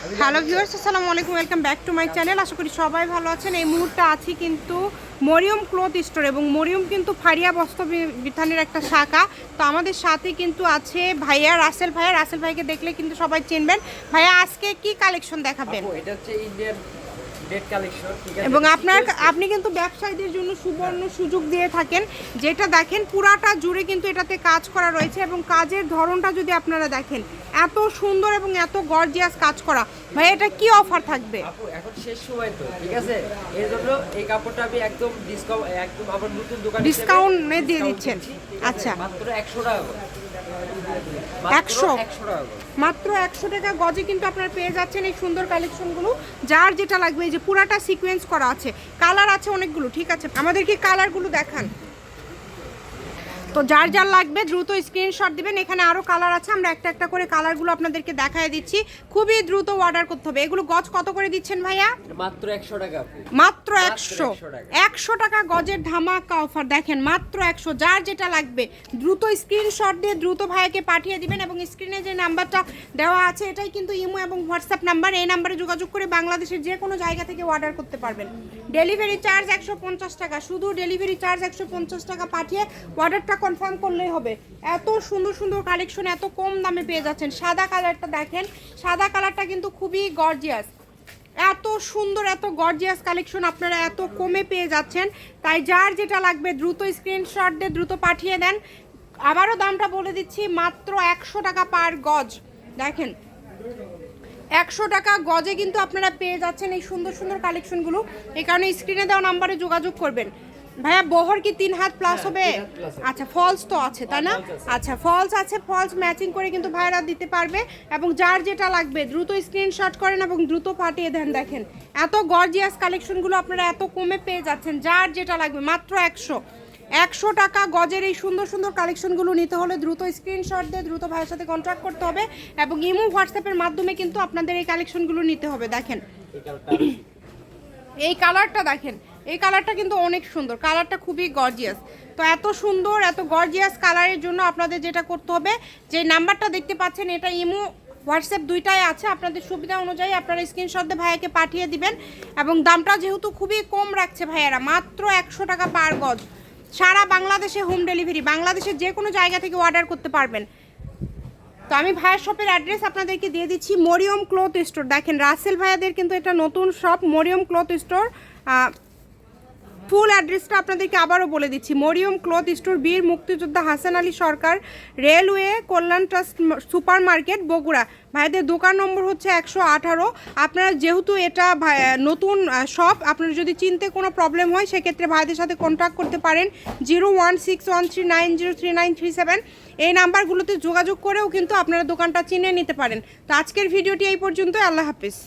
Hello viewers আসসালামু আলাইকুম welcome back to my channel আশা করি সবাই ভালো আছেন। এই মুহূর্তে আছি কিন্তু মরিয়ম ক্লথ স্টোর এবং মরিয়ম কিন্তু ফারিয়া বস্ত্র বি- বিতানের একটা শাখা। তো আমাদের সাথে কিন্তু আছে ভাইয়া রাসেল ভাইয়া। রাসেল ভাইকে দেখলে কিন্তু সবাই চিনবেন। ভাইয়া, আজকে কি কালেকশন দেখাবেন? এটা হচ্ছে ইন্ডিয়ান কালেকশন এবং আপনার আপনি কিন্তু ব্যবসায়ীদের জন্য সুবর্ণ সুযোগ দিয়ে থাকেন। যেটা দেখেন পুরাটা জুড়ে কিন্তু এটাতে কাজ করা রয়েছে এবং কাজের ধরনটা যদি আপনারা দেখেন এত সুন্দর এবং এত গর্জিয়াস কাজ করা। ভাই এটা কি অফার থাকবে? এখন শেষ সময় তো ঠিক আছে? এর জন্য এই কাপড়টা আমি একদম ডিসকাউন্ট একদম আবার নতুন দোকান ডিসকাউন্টে দিয়ে দিচ্ছেন। আচ্ছা। মাত্র 100 টাকা করে 100 100 টাকা মাত্র একশো টাকা গজে কিন্তু আপনারা পেয়ে যাচ্ছেন এই সুন্দর কালেকশনগুলো যার যেটা লাগবে এই যে পুরাটা সিকোয়েন্স করা আছে। কালার আছে অনেকগুলো ঠিক আছে? আমাদেরকে কালারগুলো দেখান। তো যার যার লাগবে দ্রুত স্ক্রিনশট দিবেন। এখানে আরও কালার আছে আমরা একটা একটা করে কালারগুলো আপনাদেরকে দেখায় দিচ্ছি। খুবই দ্রুত অর্ডার করতে হবে। এগুলো গজ কত করে দিচ্ছেন ভাইয়া? মাত্র 100 টাকা মাত্র একশো। 100 টাকা। একশো টাকা গজের ধামাকা অফার দেখেন মাত্র একশো। যার যেটা লাগবে দ্রুত স্ক্রিনশট দিয়ে দ্রুত ভাইয়াকে পাঠিয়ে দিবেন এবং স্ক্রিনে যে নাম্বারটা দেওয়া আছে এটাই কিন্তু ইমো এবং হোয়াটসঅ্যাপ নাম্বার এই নাম্বারে যোগাযোগ করে বাংলাদেশের যে কোনো জায়গা থেকে অর্ডার করতে পারবেন। ডেলিভারি চার্জ একশো পঞ্চাশ টাকা। শুধু ডেলিভারি চার্জ একশো পঞ্চাশ টাকা পাঠিয়ে অর্ডারটা কনফার্ম করলেই হবে। এত সুন্দর সুন্দর কালেকশন এত কম দামে পেয়ে যাচ্ছেন। সাদা কালারটা দেখেন। সাদা কালারটা কিন্তু খুবই গর্জিয়াস এত সুন্দর, এত গর্জিয়াস কালেকশন আপনারা এত কমে পেয়ে যাচ্ছেন। তাই যার যেটা লাগবে দ্রুত স্ক্রিনশট দিয়ে দ্রুত পাঠিয়ে দেন। আবারও দামটা বলে দিচ্ছি, মাত্র একশো টাকা পার গজ। দেখেন একশো টাকা গজে কিন্তু আপনারা পেয়ে যাচ্ছেন এই সুন্দর সুন্দর কালেকশনগুলো এই কারণে স্ক্রিনে দেওয়া নাম্বারে যোগাযোগ করবেন। ভাইয়া বহর কি তিন হাত প্লাস হবে? plus হবে। আচ্ছা ফলস তো আছে তাই না? আচ্ছা ফলস আছে ফলস ম্যাচিং করে কিন্তু ভাইরা দিতে পারবে এবং যার যেটা লাগবে দ্রুত স্ক্রিনশট করেন এবং দ্রুত পাঠিয়ে দেন দেখেন। এত গর্জিয়াস কালেকশনগুলো আপনারা এত কমে পেয়ে যাচ্ছেন যার যেটা লাগবে মাত্র একশো। একশো টাকা গজের এই সুন্দর সুন্দর কালেকশনগুলো নিতে হলে দ্রুত স্ক্রিনশট দিয়ে দ্রুত ভাইয়ের সাথে কন্ট্যাক্ট করতে হবে এবং ইমো হোয়াটসঅ্যাপের মাধ্যমে কিন্তু আপনাদের এই কালেকশনগুলো নিতে হবে। দেখেন, এই কালারটা দেখেন, এই কালারটা কিন্তু অনেক সুন্দর কালারটা খুবই গর্জিয়াস তো এত সুন্দর, এত গর্জিয়াস কালারের জন্য আপনাদের যেটা করতে হবে, যে নাম্বারটা দেখতে পাচ্ছেন, এটা ইমো হোয়াটসঅ্যাপ দুইটাই আছে। আপনাদের সুবিধা অনুযায়ী আপনারা স্ক্রিনশট দিয়ে ভাইয়াকে পাঠিয়ে দিবেন। এবং দামটা যেহেতু খুবই কম রাখছে ভাইয়ারা, মাত্র একশো টাকা পার গজ। সারা বাংলাদেশে হোম ডেলিভারি, বাংলাদেশের যে কোনো জায়গা থেকে অর্ডার করতে পারবেন। তো আমি ভাইয়ের শপের অ্যাড্রেস আপনাদেরকে দিয়ে দিচ্ছি মরিয়ম ক্লথ স্টোর দেখেন, রাসেল ভাইয়াদের কিন্তু এটা নতুন shop Mariam cloth store full অ্যাড্রেসটা আপনাদেরকে আবারও বলে দিচ্ছি। মরিয়ম ক্লথ স্টোর, বীর মুক্তিযোদ্ধা হাসান আলী সরকার, রেলওয়ে, কল্যাণ ট্রাস্ট সুপার মার্কেট বগুড়া। ভাইদের দোকান নম্বর হচ্ছে একশো আঠারো। আপনারা যেহেতু এটা নতুন শপ, আপনার যদি চিনতে কোনো প্রবলেম হয়, সেক্ষেত্রে ভাইদের সাথে কন্ট্যাক্ট করতে পারেন zero one six one three nine zero three nine three seven. এই নাম্বারগুলোতে যোগাযোগ করেও কিন্তু আপনারা দোকানটা চিনে নিতে পারেন। তো আজকের ভিডিওটি এই পর্যন্ত আল্লাহ হাফিজ।